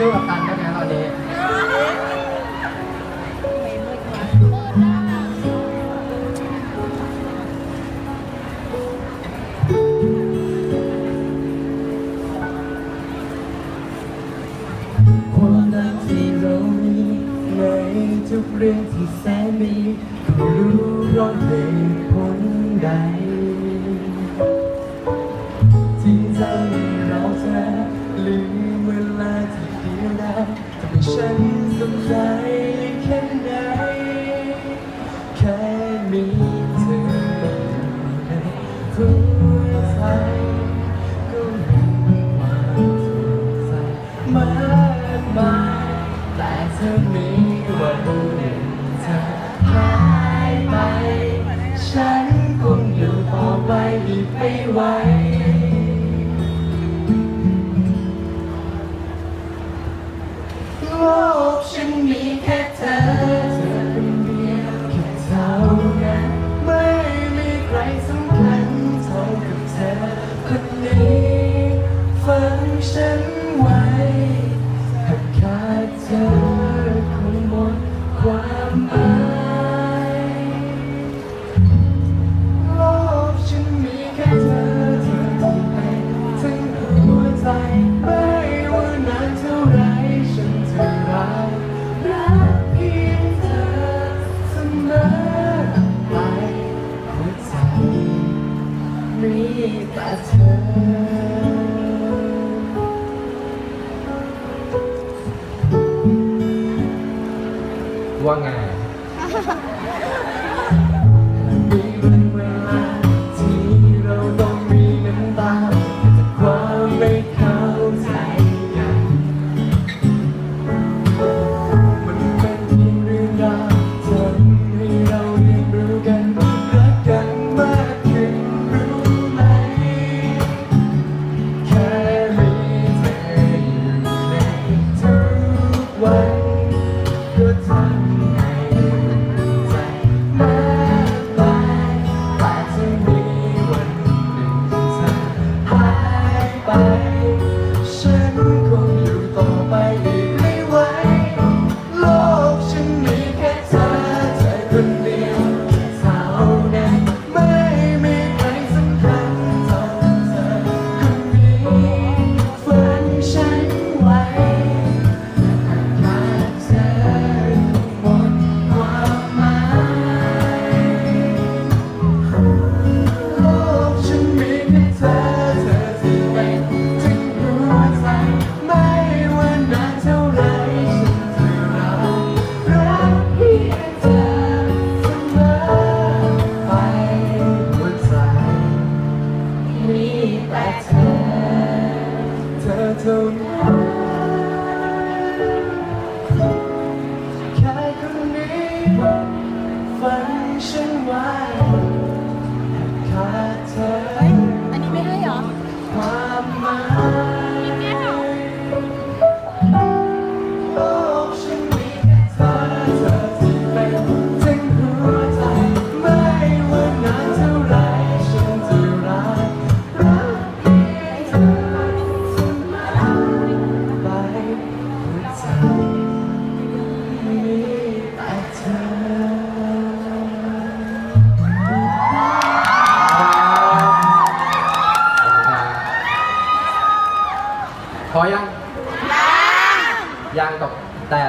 ยุ่งกับกันได้ไงตอนนี้ารัทุกเรื่องที่แสนมีรู้ร้อนเพลงผลใด มีเธอเป็นหัวใจก็มีความสุขใจมากมายแต่เธอมีวันหนึ่งจะหายไป ฉันคงอยู่ต่อไปไม่ไหว Buang ya. tone. อยัง ยังยังกับแต่